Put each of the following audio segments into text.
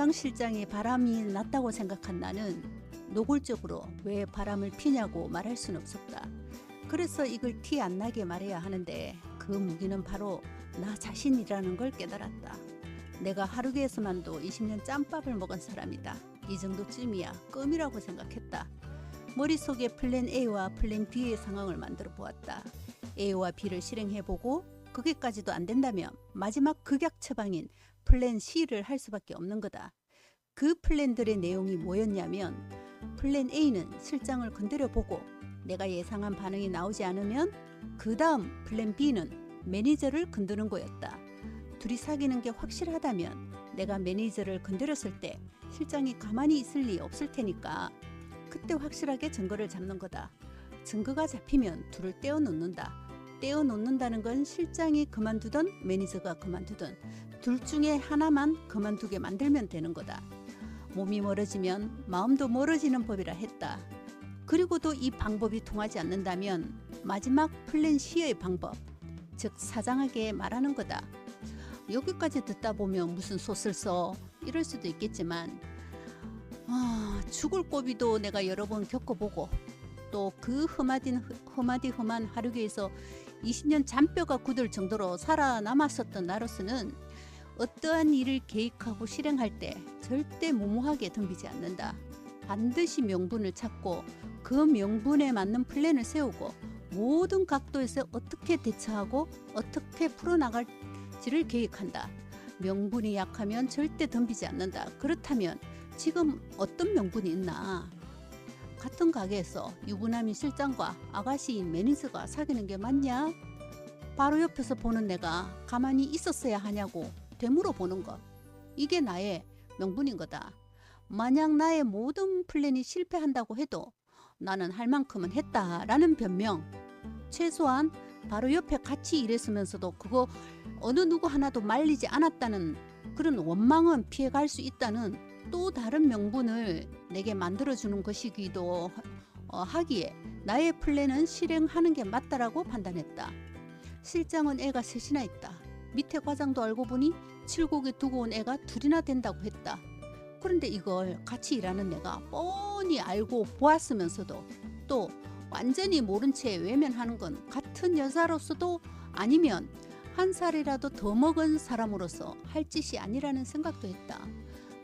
주방 실장이 바람이 났다고 생각한 나는 노골적으로 왜 바람을 피냐고 말할 순 없었다. 그래서 이걸 티 안 나게 말해야 하는데 그 무기는 바로 나 자신이라는 걸 깨달았다. 내가 하루계에서만도 20년 짬밥을 먹은 사람이다. 이 정도쯤이야 껌이라고 생각했다. 머릿속에 플랜 A와 플랜 B의 상황을 만들어 보았다. A와 B를 실행해보고 그게까지도 안 된다면 마지막 극약 처방인 플랜 C를 할 수밖에 없는 거다. 그 플랜들의 내용이 뭐였냐면 플랜 A는 실장을 건드려 보고 내가 예상한 반응이 나오지 않으면 그 다음 플랜 B는 매니저를 건드는 거였다. 둘이 사귀는 게 확실하다면 내가 매니저를 건드렸을 때 실장이 가만히 있을 리 없을 테니까 그때 확실하게 증거를 잡는 거다. 증거가 잡히면 둘을 떼어 놓는다. 떼어 놓는다는 건 실장이 그만두던 매니저가 그만두던 둘 중에 하나만 그만두게 만들면 되는 거다. 몸이 멀어지면 마음도 멀어지는 법이라 했다. 그리고도 이 방법이 통하지 않는다면 마지막 플랜 C의 방법, 즉 사장에게 말하는 거다. 여기까지 듣다 보면 무슨 솥을 써 이럴 수도 있겠지만 아, 죽을 고비도 내가 여러 번 겪어보고 또그 흠하딘 흠하디 흠한 하루계에서 20년 잔뼈가 굳을 정도로 살아남았었던 나로서는 어떠한 일을 계획하고 실행할 때 절대 무모하게 덤비지 않는다. 반드시 명분을 찾고 그 명분에 맞는 플랜을 세우고 모든 각도에서 어떻게 대처하고 어떻게 풀어나갈지를 계획한다. 명분이 약하면 절대 덤비지 않는다. 그렇다면 지금 어떤 명분이 있나? 같은 가게에서 유부남인 실장과 아가씨인 매니저가 사귀는 게 맞냐? 바로 옆에서 보는 내가 가만히 있었어야 하냐고 되물어 보는 것. 이게 나의 명분인 거다. 만약 나의 모든 플랜이 실패한다고 해도 나는 할 만큼은 했다라는 변명. 최소한 바로 옆에 같이 일했으면서도 그거 어느 누구 하나도 말리지 않았다는 그런 원망은 피해갈 수 있다는 또 다른 명분을 내게 만들어주는 것이기도 어, 하기에 나의 플랜은 실행하는 게 맞다라고 판단했다. 실장은 애가 셋이나 있다. 밑에 과장도 알고 보니 칠곡에 두고 온 애가 둘이나 된다고 했다. 그런데 이걸 같이 일하는 내가 뻔히 알고 보았으면서도 또 완전히 모른 채 외면하는 건 같은 여자로서도 아니면 한 살이라도 더 먹은 사람으로서 할 짓이 아니라는 생각도 했다.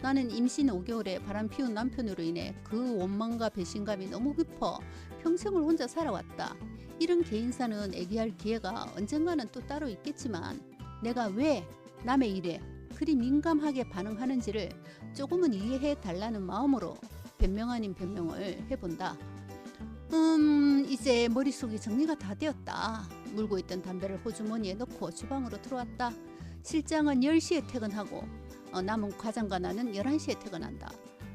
나는 임신 5개월에 바람 피운 남편으로 인해 그 원망과 배신감이 너무 깊어 평생을 혼자 살아왔다. 이런 개인사는 애기할 기회가 언젠가는 또 따로 있겠지만 내가 왜 남의 일에 그리 민감하게 반응하는지를 조금은 이해해 달라는 마음으로 변명 아닌 변명을 해본다. 음, 이제 머릿속이 정리가 다 되었다. 물고 있던 담배를 호주머니에 넣고 주방으로 들어왔다. 실장은 10시에 퇴근하고 어, 남은 과장과 나는 11시에 퇴근한다.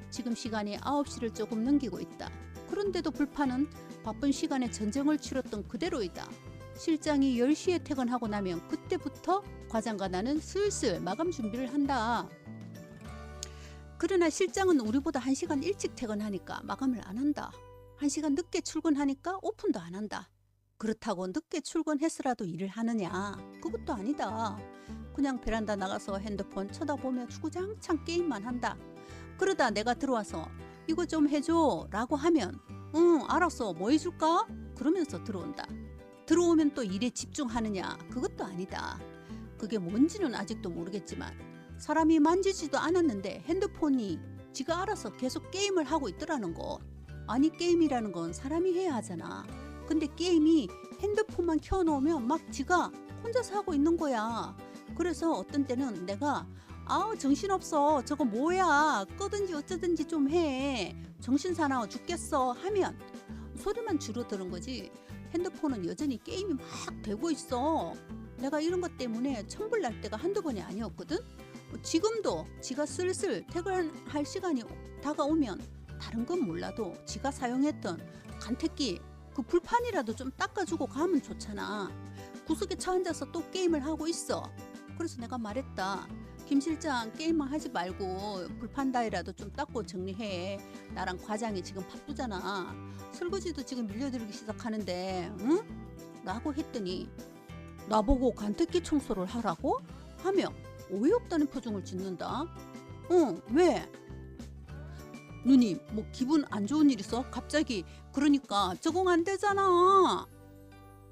지금 시간이 9시를 조금 넘기고 있다. 그런데도 불판은 바쁜 시간에 전쟁을 치렀던 그대로이다. 실장이 10시에 퇴근하고 나면 그때부터 과장과 나는 슬슬 마감 준비를 한다. 그러나 실장은 우리보다 1시간 일찍 퇴근하니까 마감을 안 한다. 1시간 늦게 출근하니까 오픈도 안 한다. 그렇다고 늦게 출근해서라도 일을 하느냐? 그것도 아니다. 그냥 베란다 나가서 핸드폰 쳐다보며 주구장창 게임만 한다. 그러다 내가 들어와서 이거 좀 해줘 라고 하면 응 알았어 뭐 해줄까? 그러면서 들어온다. 들어오면 또 일에 집중하느냐? 그것도 아니다. 그게 뭔지는 아직도 모르겠지만 사람이 만지지도 않았는데 핸드폰이 지가 알아서 계속 게임을 하고 있더라는 거. 아니 게임이라는 건 사람이 해야 하잖아. 근데 게임이 핸드폰만 켜놓으면 막 지가 혼자서 하고 있는 거야. 그래서 어떤 때는 내가 아우 정신없어. 저거 뭐야? 끄든지 어쩌든지 좀 해. 정신 사나워 죽겠어. 하면 소리만 줄어드는 거지. 핸드폰은 여전히 게임이 막 되고 있어. 내가 이런 것 때문에 천불 날 때가 한두 번이 아니었거든. 지금도 지가 슬슬 퇴근할 시간이 다가오면 다른 건 몰라도 지가 사용했던 간택기 그 불판이라도 좀 닦아주고 가면 좋잖아. 구석에 차 앉아서 또 게임을 하고 있어 그래서 내가 말했다. 김 실장 게임만 하지 말고 불판 다이라도 좀 닦고 정리해. 나랑 과장이 지금 바쁘잖아. 설거지도 지금 밀려들기 시작하는데, 응? 라고 했더니 나보고 간택기 청소를 하라고? 하며 어이없다는 표정을 짓는다. 응, 왜? 누님, 뭐 기분 안 좋은 일 있어? 갑자기 그러니까 적응 안 되잖아.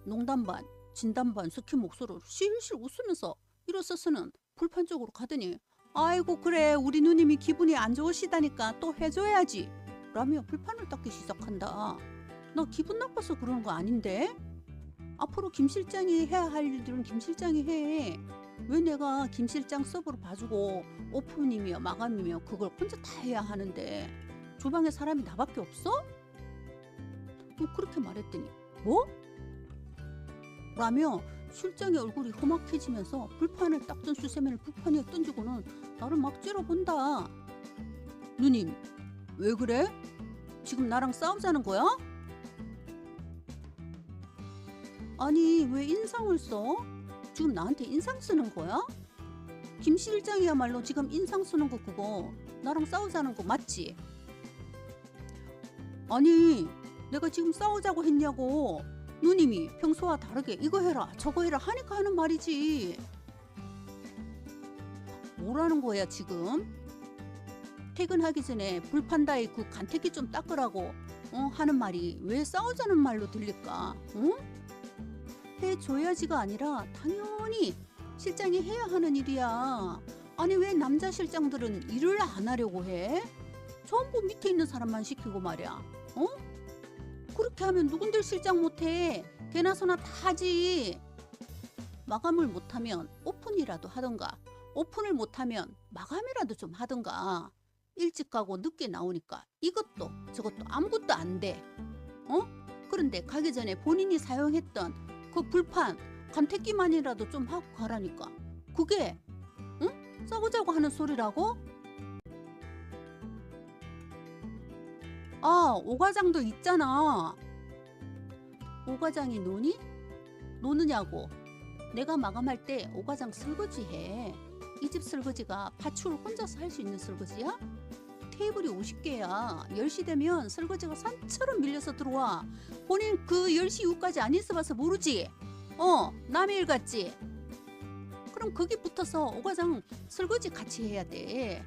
농담 반, 진담 반 섞인 목소리로 실실 웃으면서 일어서서는 불판 쪽으로 가더니 아이고 그래 우리 누님이 기분이 안 좋으시다니까 또 해줘야지 라며 불판을 닦기 시작한다. 나 기분 나빠서 그러는 거 아닌데? 앞으로 김 실장이 해야 할 일들은 김 실장이 해. 왜 내가 김 실장 서브로 봐주고 오픈이며 마감이며 그걸 혼자 다 해야 하는데 주방에 사람이 나밖에 없어? 뭐 그렇게 말했더니 뭐? 라며 실장의 얼굴이 험악해지면서 불판을 닦던 수세미를 불판 위에 던지고는 나를 막 찌러본다. 누님, 왜 그래? 지금 나랑 싸우자는 거야? 아니, 왜 인상을 써? 지금 나한테 인상 쓰는 거야? 김 실장이야말로 지금 인상 쓰는 거 그거 나랑 싸우자는 거 맞지? 아니, 내가 지금 싸우자고 했냐고. 누님이 평소와 다르게 이거 해라 저거 해라 하니까 하는 말이지. 뭐라는 거야 지금? 퇴근하기 전에 불판다에 그 간택기 좀 닦으라고 어, 하는 말이 왜 싸우자는 말로 들릴까? 응? 해줘야지가 아니라 당연히 실장이 해야 하는 일이야. 아니 왜 남자 실장들은 일을 안 하려고 해? 전부 밑에 있는 사람만 시키고 말이야. 어? 그렇게 하면 누군들 실장 못해. 개나 소나 다 하지. 마감을 못하면 오픈이라도 하던가. 오픈을 못하면 마감이라도 좀 하던가. 일찍 가고 늦게 나오니까 이것도 저것도 아무것도 안 돼. 어? 그런데 가기 전에 본인이 사용했던 그 불판 감택기만이라도 좀 하고 가라니까. 그게 응? 싸우자고 하는 소리라고? 아, 오과장도 있잖아. 오과장이 노니? 노느냐고. 내가 마감할 때 오과장 설거지 해. 이 집 설거지가 파출 혼자서 할 수 있는 설거지야? 테이블이 50개야. 10시 되면 설거지가 산처럼 밀려서 들어와. 본인 그 10시 이후까지 안 있어 봐서 모르지? 어, 남의 일 같지? 그럼 거기 붙어서 오과장 설거지 같이 해야 돼.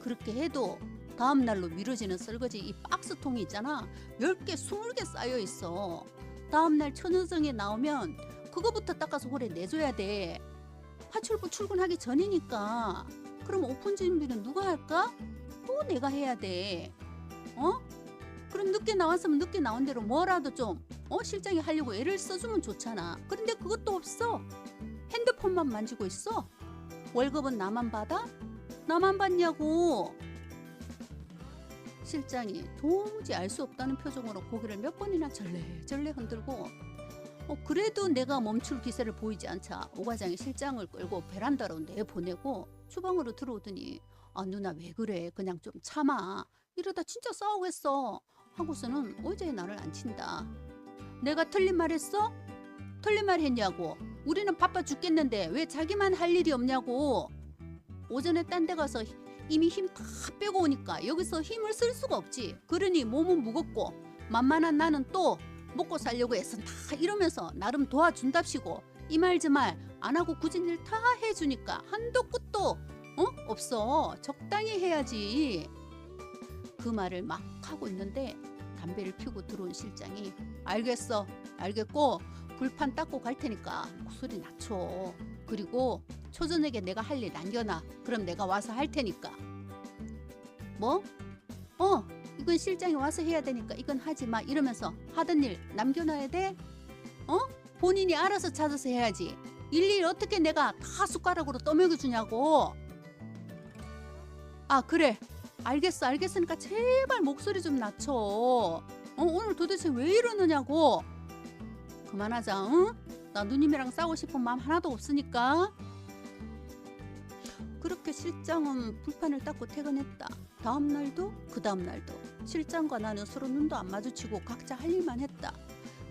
그렇게 해도 다음 날로 미뤄지는 설거지 이 박스통이 있잖아. 10개, 20개 쌓여 있어. 다음 날 천여정에 나오면 그거부터 닦아서 홀에 내줘야 돼. 파출부 출근하기 전이니까. 그럼 오픈 준비는 누가 할까? 또 내가 해야 돼. 어? 그럼 늦게 나왔으면 늦게 나온 대로 뭐라도 좀 어? 실장이 하려고 애를 써주면 좋잖아. 그런데 그것도 없어. 핸드폰만 만지고 있어. 월급은 나만 받아? 나만 받냐고. 실장이 도무지 알 수 없다는 표정으로 고개를 몇 번이나 절레절레 흔들고 어, 그래도 내가 멈출 기세를 보이지 않자 오과장이 실장을 끌고 베란다로 내보내고 주방으로 들어오더니 아 누나 왜 그래? 그냥 좀 참아. 이러다 진짜 싸우겠어. 하고서는 어제 나를 안 친다. 내가 틀린 말 했어? 틀린 말 했냐고. 우리는 바빠 죽겠는데 왜 자기만 할 일이 없냐고. 오전에 딴 데 가서 이미 힘 다 빼고 오니까 여기서 힘을 쓸 수가 없지. 그러니 몸은 무겁고 만만한 나는 또 먹고 살려고 애쓴 다 이러면서 나름 도와준답시고 이 말 저 말 안 하고 굳은 일 다 해주니까 한도 끝도 어 없어 적당히 해야지. 그 말을 막 하고 있는데 담배를 피고 들어온 실장이 알겠어 알겠고 불판 닦고 갈 테니까 목소리 낮춰 그리고 초저녁에 내가 할 일 남겨놔. 그럼 내가 와서 할 테니까. 뭐? 어 이건 실장이 와서 해야 되니까 이건 하지 마. 이러면서 하던 일 남겨놔야 돼? 어? 본인이 알아서 찾아서 해야지. 일일 어떻게 내가 다 숟가락으로 떠먹여주냐고. 아 그래. 알겠어. 알겠으니까 제발 목소리 좀 낮춰. 어 오늘 도대체 왜 이러느냐고. 그만하자 응? 나 누님이랑 싸우고 싶은 마음 하나도 없으니까 그렇게 실장은 불판을 닦고 퇴근했다 다음 날도 그 다음 날도 실장과 나는 서로 눈도 안 마주치고 각자 할 일만 했다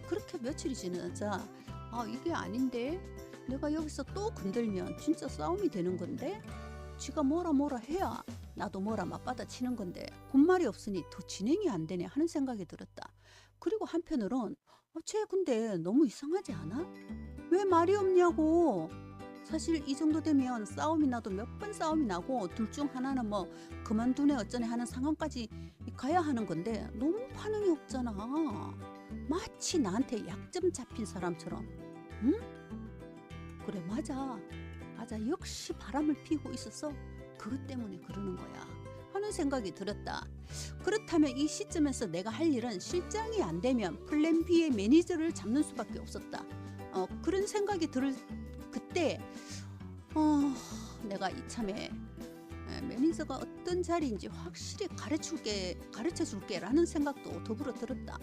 그렇게 며칠이 지나자 아 이게 아닌데 내가 여기서 또 건들면 진짜 싸움이 되는 건데 지가 뭐라 뭐라 해야 나도 뭐라 맞받아 치는 건데 군말이 없으니 더 진행이 안 되네 하는 생각이 들었다. 그리고 한편으론 어, 쟤 근데 너무 이상하지 않아? 왜 말이 없냐고. 사실 이 정도 되면 싸움이 나도 몇 번 싸움이 나고 둘 중 하나는 뭐 그만두네 어쩌네 하는 상황까지 가야 하는 건데 너무 반응이 없잖아. 마치 나한테 약점 잡힌 사람처럼. 응? 그래 맞아. 맞아. 역시 바람을 피우고 있었어. 그것 때문에 그러는 거야. 하는 생각이 들었다. 그렇다면 이 시점에서 내가 할 일은 실장이 안 되면 플랜 B의 매니저를 잡는 수밖에 없었다. 어, 그런 생각이 들 그때 어, 내가 이참에 에, 매니저가 어떤 자리인지 확실히 가르쳐줄게 가르쳐 줄게 라는 생각도 더불어 들었다.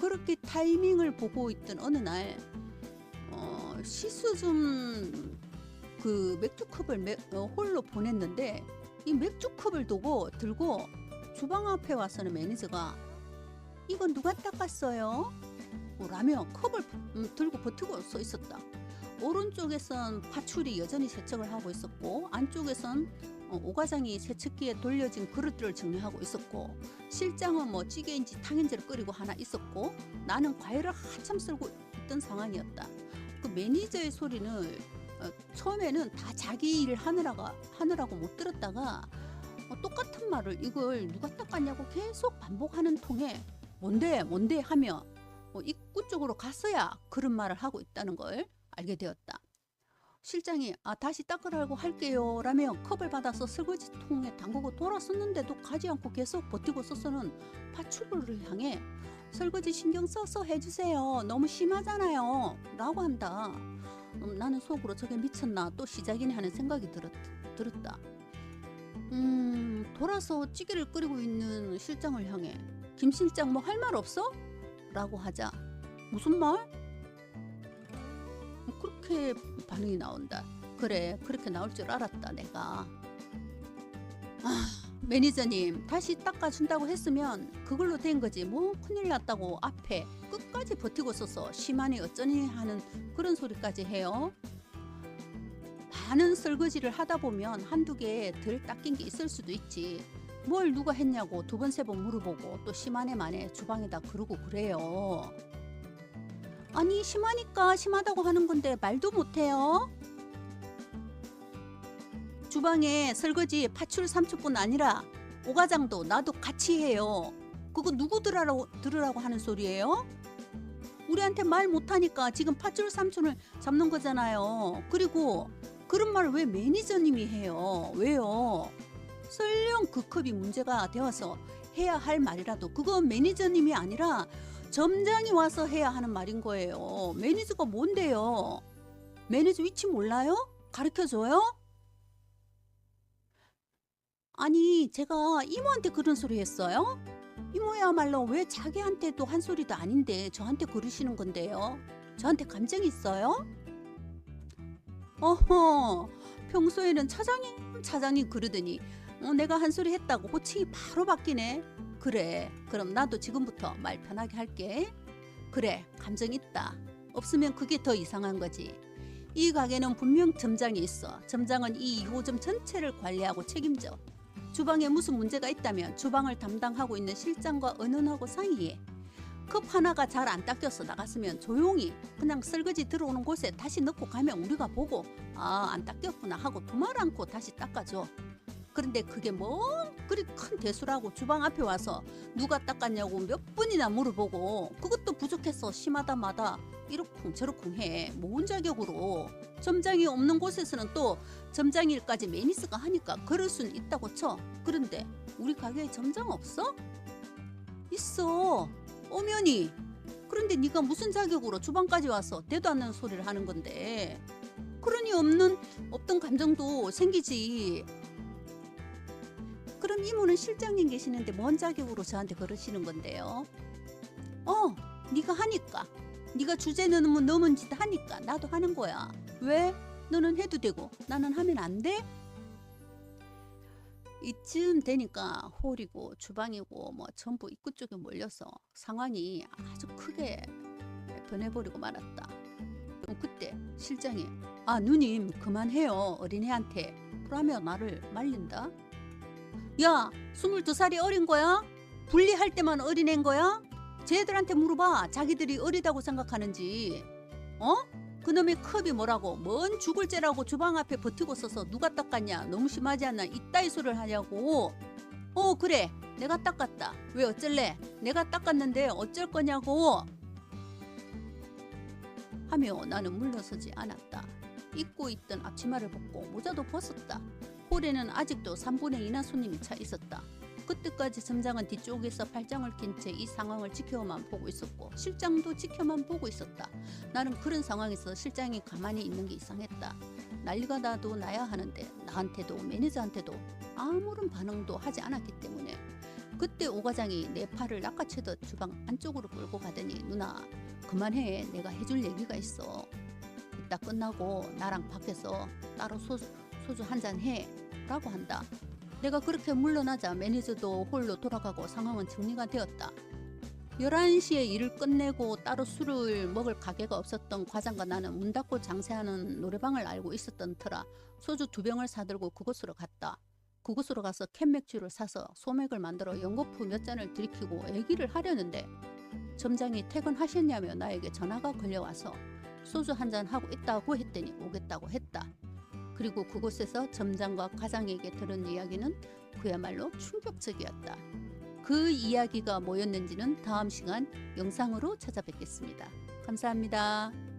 그렇게 타이밍을 보고 있던 어느 날 어, 시수 좀 그 맥주컵을 매- 어, 홀로 보냈는데 이 맥주컵을 두고 들고 주방 앞에 와서는 매니저가 이거 누가 닦았어요? 라며 컵을 음, 들고 버티고 서 있었다. 오른쪽에선 파출이 여전히 세척을 하고 있었고 안쪽에선 어, 오과장이 세척기에 돌려진 그릇들을 정리하고 있었고 실장은 뭐 찌개인지 탕인지를 끓이고 하나 있었고 나는 과일을 한참 썰고 있던 상황이었다. 그 매니저의 소리는 어, 처음에는 다 자기 일 하느라가 하느라고 못 들었다가 어, 똑같은 말을 이걸 누가 닦았냐고 계속 반복하는 통에 뭔데 뭔데 하며 어, 입구 쪽으로 갔어야 그런 말을 하고 있다는 걸 알게 되었다. 실장이 아 다시 닦으라고 할게요 라며 컵을 받아서 설거지 통에 담그고 돌아섰는데도 가지 않고 계속 버티고 서서는 파출부를 향해 설거지 신경 써서 해주세요 너무 심하잖아요 라고 한다 음, 나는 속으로 저게 미쳤나 또 시작이네 하는 생각이 들었, 들었다 음 돌아서 찌개를 끓이고 있는 실장을 향해 김 실장 뭐 할 말 없어? 라고 하자 무슨 말? 그렇게 반응이 나온다. 그래, 그렇게 나올 줄 알았다, 내가. 아, 매니저님, 다시 닦아준다고 했으면 그걸로 된 거지. 뭐 큰일 났다고 앞에 끝까지 버티고 서서 심하니 어쩌니 하는 그런 소리까지 해요. 많은 설거지를 하다 보면 한두 개 덜 닦인 게 있을 수도 있지. 뭘 누가 했냐고 두 번 세 번 물어보고 또 심하네 만에 주방에다 그러고 그래요. 아니 심하니까 심하다고 하는 건데 말도 못해요. 주방에 설거지 파출 삼촌뿐 아니라 오가장도 나도 같이 해요. 그거 누구 들으라고, 들으라고 하는 소리예요? 우리한테 말 못하니까 지금 파출 삼촌을 잡는 거잖아요. 그리고 그런 말을 왜 매니저님이 해요? 왜요? 설령 그 컵이 문제가 되어서 해야 할 말이라도 그건 매니저님이 아니라 점장이 와서 해야 하는 말인 거예요. 매니저가 뭔데요? 매니저 위치 몰라요? 가르쳐 줘요? 아니, 제가 이모한테 그런 소리 했어요? 이모야말로 왜 자기한테도 한 소리도 아닌데 저한테 그러시는 건데요? 저한테 감정이 있어요? 어허, 평소에는 차장님, 차장님 그러더니 어, 내가 한 소리 했다고 호칭이 바로 바뀌네. 그래, 그럼 나도 지금부터 말 편하게 할게. 그래, 감정 있다. 없으면 그게 더 이상한 거지. 이 가게는 분명 점장이 있어. 점장은 이 2호점 전체를 관리하고 책임져. 주방에 무슨 문제가 있다면 주방을 담당하고 있는 실장과 의논하고 상의해. 컵 하나가 잘 안 닦여서 나갔으면 조용히 그냥 설거지 들어오는 곳에 다시 넣고 가면 우리가 보고 아 안 닦였구나 하고 두말 않고 다시 닦아줘. 그런데 그게 뭔 그리 큰 대수라고 주방 앞에 와서 누가 닦았냐고 몇 분이나 물어보고 그것도 부족해서 심하다 마다 이러쿵 저러쿵 해. 모은 자격으로. 점장이 없는 곳에서는 또 점장 일까지 매니스가 하니까 그럴 순 있다고 쳐. 그런데 우리 가게에 점장 없어? 있어. 오면이 그런데 네가 무슨 자격으로 주방까지 와서 대도 않는 소리를 하는 건데? 그러니 없는 없던 감정도 생기지 그럼 이모는 실장님 계시는데 뭔 자격으로 저한테 그러시는 건데요? 어, 네가 하니까. 네가 주제 넘은 넘은 짓 하니까 나도 하는 거야. 왜? 너는 해도 되고 나는 하면 안 돼? 이쯤 되니까 홀이고 주방이고 뭐 전부 입구 쪽에 몰려서 상황이 아주 크게 변해버리고 말았다. 그때 실장이 아 누님 그만해요 어린애한테 그러며 나를 말린다. 야, 22살이 어린 거야? 분리할 때만 어린애인 거야? 쟤들한테 물어봐. 자기들이 어리다고 생각하는지. 어? 그놈의 컵이 뭐라고 뭔 죽을 죄라고 주방 앞에 버티고 서서 누가 닦았냐 너무 심하지 않나 이따위 소리를 하냐고 어 그래 내가 닦았다 왜 어쩔래 내가 닦았는데 어쩔 거냐고 하며 나는 물러서지 않았다 입고 있던 앞치마를 벗고 모자도 벗었다 홀에는 아직도 3분의 2나 손님이 차 있었다 그때까지 점장은 뒤쪽에서 팔짱을 낀 채 이 상황을 지켜만 보고 있었고 실장도 지켜만 보고 있었다. 나는 그런 상황에서 실장이 가만히 있는 게 이상했다. 난리가 나도 나야 하는데 나한테도 매니저한테도 아무런 반응도 하지 않았기 때문에 그때 오 과장이 내 팔을 낚아채듯 주방 안쪽으로 끌고 가더니 누나 그만해 내가 해줄 얘기가 있어. 이따 끝나고 나랑 밖에서 따로 소주, 소주 한 잔 해. 라고 한다. 내가 그렇게 물러나자 매니저도 홀로 돌아가고 상황은 정리가 되었다. 11시에 일을 끝내고 따로 술을 먹을 가게가 없었던 과장과 나는 문 닫고 장사하는 노래방을 알고 있었던 터라 소주 두 병을 사들고 그곳으로 갔다. 그곳으로 가서 캔맥주를 사서 소맥을 만들어 연거푸 몇 잔을 들이키고 얘기를 하려는데 점장이 퇴근하셨냐며 나에게 전화가 걸려와서 소주 한 잔 하고 있다고 했더니 오겠다고 했다. 그리고 그곳에서 점장과 과장에게 들은 이야기는 그야말로 충격적이었다. 그 이야기가 뭐였는지는 다음 시간 영상으로 찾아뵙겠습니다. 감사합니다.